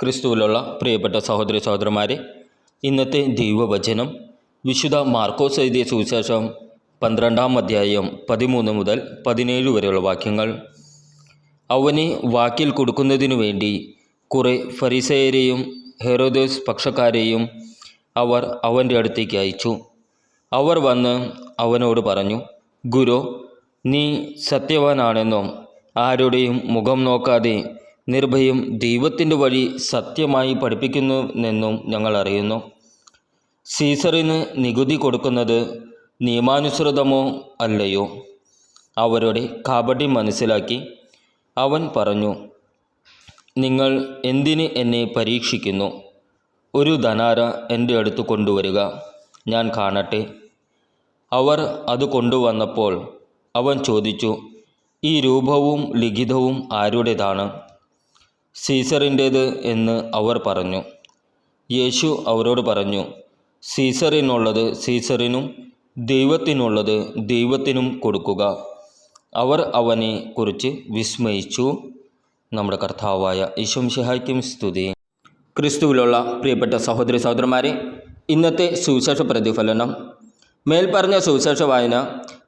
ക്രിസ്തുവിലുള്ള പ്രിയപ്പെട്ട സഹോദരി സഹോദരന്മാരെ ഇന്നത്തെ ദൈവവചനം വിശുദ്ധ മാർക്കോസ് എഴുതിയ സുവിശേഷം പന്ത്രണ്ടാം അധ്യായം പതിമൂന്ന് മുതൽ പതിനേഴ് വരെയുള്ള വാക്യങ്ങൾ. അവനെ വാക്കിൽ കൊടുക്കുന്നതിനു വേണ്ടി കുറേ ഫരിസയരെയും ഹെറോദോസ് പക്ഷക്കാരെയും അവർ അവന്റെ അടുത്തേക്ക് അയച്ചു. അവർ വന്ന് അവനോട് പറഞ്ഞു ഗുരു നീ സത്യവാനാണെന്നും ആരുടെയും മുഖം നോക്കാതെ നിർഭയം ദൈവത്തിന്റെ വഴി സത്യമായി പഠിപ്പിക്കുന്നുവെന്നും ഞങ്ങൾ അറിയുന്നു. സീസറിന് നികുതി കൊടുക്കുന്നത് നിയമാനുസൃതമോ അല്ലയോ? അവരുടെ കാപടി മനസ്സിലാക്കി അവൻ പറഞ്ഞു നിങ്ങൾ എന്തിന് എന്നെ പരീക്ഷിക്കുന്നു? ഒരു ധനാര എന്റെ അടുത്ത് കൊണ്ടുവരിക ഞാൻ കാണട്ടെ. അവർ അത് കൊണ്ടുവന്നപ്പോൾ അവൻ ചോദിച്ചു ഈ രൂപവും ലിഖിതവും ആരുടേതാണ്? സീസറിന്റേത് എന്ന് അവർ പറഞ്ഞു. യേശു അവരോട് പറഞ്ഞു സീസറിനുള്ളത് സീസറിനും ദൈവത്തിനുള്ളത് ദൈവത്തിനും കൊടുക്കുക. അവർ അവനെ കുറിച്ച് വിസ്മയിച്ചു. നമ്മുടെ കർത്താവായ ഈശംഷിഹായ്ക്കും സ്തുതി. ക്രിസ്തുവിലുള്ള പ്രിയപ്പെട്ട സഹോദരി സഹോദരന്മാരെ ഇന്നത്തെ സുവിശേഷ പ്രതിഫലനം. മേൽപ്പറഞ്ഞ സുവിശേഷ വായന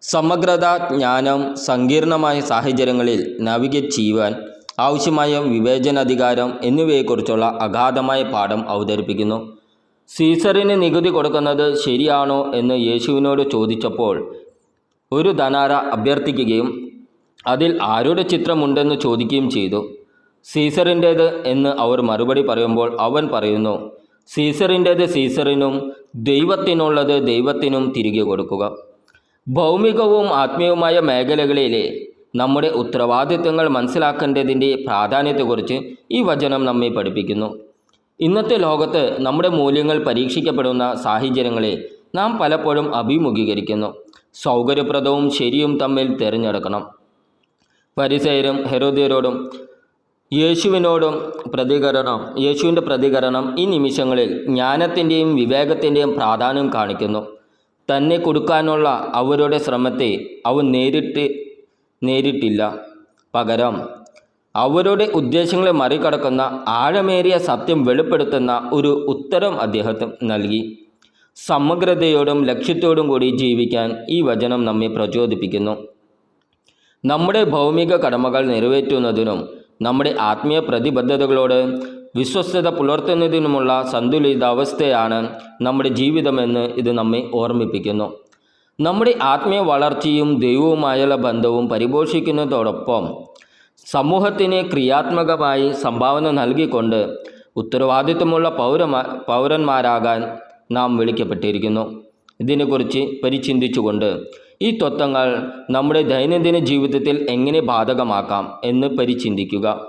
സമഗ്രത ജ്ഞാനം സങ്കീർണമായ സാഹചര്യങ്ങളിൽ നാവിഗേറ്റ് ചെയ്യുവാൻ ആവശ്യമായ വിവേചനാധികാരം എന്നിവയെക്കുറിച്ചുള്ള അഗാധമായ പാഠം അവതരിപ്പിക്കുന്നു. സീസറിന് നികുതി കൊടുക്കുന്നത് ശരിയാണോ എന്ന് യേശുവിനോട് ചോദിച്ചപ്പോൾ ഒരു ധനാര അഭ്യർത്ഥിക്കുകയും അതിൽ ആരുടെ ചിത്രമുണ്ടെന്ന് ചോദിക്കുകയും ചെയ്തു. സീസറിന്റേത് എന്ന് അവർ മറുപടി പറയുമ്പോൾ അവൻ പറയുന്നു സീസറിന്റേത് സീസറിനും ദൈവത്തിനുള്ളത് ദൈവത്തിനും തിരികെ കൊടുക്കുക. ഭൗമികവും ആത്മീയവുമായ മേഖലകളിലെ നമ്മുടെ ഉത്തരവാദിത്വങ്ങൾ മനസ്സിലാക്കേണ്ടതിന്റെ പ്രാധാന്യത്തെക്കുറിച്ച് ഈ വചനം നമ്മെ പഠിപ്പിക്കുന്നു. ഇന്നത്തെ ലോകത്ത് നമ്മുടെ മൂല്യങ്ങൾ പരീക്ഷിക്കപ്പെടുന്ന സാഹചര്യങ്ങളെ നാം പലപ്പോഴും അഭിമുഖീകരിക്കുന്നു. സൗകര്യപ്രദവും ശരിയും തമ്മിൽ തിരഞ്ഞെടുക്കണം. പരിസയരും ഹെരോദ്യരോടും യേശുവിനോടും പ്രതികരണം യേശുവിന്റെ പ്രതികരണം ഈ നിമിഷങ്ങളിൽ ജ്ഞാനത്തിന്റെയും വിവേകത്തിന്റെയും പ്രാധാന്യം കാണിക്കുന്നു. തന്നെ കൊടുക്കാനുള്ള അവരുടെ ശ്രമത്തെ അവൻ നേരിട്ട് നേരിട്ടില്ല. പകരം അവരുടെ ഉദ്ദേശങ്ങളെ മറികടക്കുന്ന ആഴമേറിയ സത്യം വെളിപ്പെടുത്തുന്ന ഒരു ഉത്തരം അദ്ദേഹത്തിന് നൽകി. സമഗ്രതയോടും ലക്ഷ്യത്തോടും കൂടി ജീവിക്കാൻ ഈ വചനം നമ്മെ പ്രചോദിപ്പിക്കുന്നു. നമ്മുടെ ഭൗമിക കടമകൾ നിറവേറ്റുന്നതിനും നമ്മുടെ ആത്മീയ പ്രതിബദ്ധതകളോട് വിശ്വസ്തത പുലർത്തുന്നതിനുമുള്ള സന്തുലിതാവസ്ഥയാണ് നമ്മുടെ ജീവിതമെന്ന് ഇത് നമ്മെ ഓർമ്മിപ്പിക്കുന്നു. നമ്മുടെ ആത്മീയ വളർച്ചയും ദൈവവുമായുള്ള ബന്ധവും പരിപോഷിക്കുന്നതോടൊപ്പം സമൂഹത്തിന് ക്രിയാത്മകമായി സംഭാവന നൽകിക്കൊണ്ട് ഉത്തരവാദിത്വമുള്ള പൗരമാ പൗരന്മാരാകാൻ നാം വിളിക്കപ്പെട്ടിരിക്കുന്നു. ഇതിനെക്കുറിച്ച് പരിചിന്തിച്ചുകൊണ്ട് ഈ തത്വങ്ങൾ നമ്മുടെ ദൈനംദിന ജീവിതത്തിൽ എങ്ങനെ ബാധകമാക്കാം എന്ന് പരിചിന്തിക്കുക.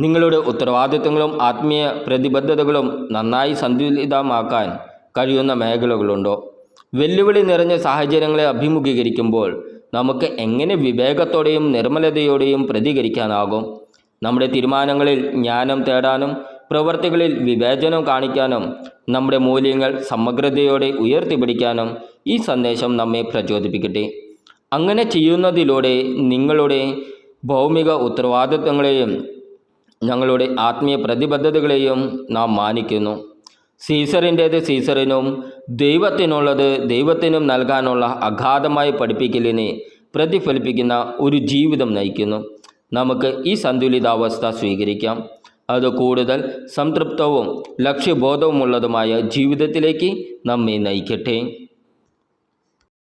നിങ്ങളുടെ ഉത്തരവാദിത്തങ്ങളും ആത്മീയ പ്രതിബദ്ധതകളും നന്നായി സന്തുലിതമാക്കാൻ കഴിയുന്ന മേഖലകളുണ്ടോ? വെല്ലുവിളി നിറഞ്ഞ സാഹചര്യങ്ങളെ അഭിമുഖീകരിക്കുമ്പോൾ നമുക്ക് എങ്ങനെ വിവേകത്തോടെയും നിർമ്മലതയോടെയും പ്രതികരിക്കാനാകും? നമ്മുടെ തീരുമാനങ്ങളിൽ ജ്ഞാനം തേടാനും പ്രവർത്തികളിൽ വിവേചനം കാണിക്കാനും നമ്മുടെ മൂല്യങ്ങൾ സമഗ്രതയോടെ ഉയർത്തിപ്പിടിക്കാനും ഈ സന്ദേശം നമ്മെ പ്രചോദിപ്പിക്കട്ടെ. അങ്ങനെ ചെയ്യുന്നതിലൂടെ നിങ്ങളുടെ ഭൗമിക ഉത്തരവാദിത്വങ്ങളെയും ഞങ്ങളുടെ ആത്മീയ പ്രതിബദ്ധതകളെയും നാം മാനിക്കുന്നു. സീസറിന്റേത് സീസറിനും ദൈവത്തിനുള്ളത് ദൈവത്തിനും നൽകാനുള്ള അഗാധമായ പഠിപ്പിക്കലിനെ പ്രതിഫലിപ്പിക്കുന്ന ഒരു ജീവിതം നയിക്കുന്നു. നമുക്ക് ഈ സന്തുലിതാവസ്ഥ സ്വീകരിക്കാം. അത് കൂടുതൽ സംതൃപ്തവും ലക്ഷ്യബോധവുമുള്ളതുമായ ജീവിതത്തിലേക്ക് നമ്മെ നയിക്കട്ടെ.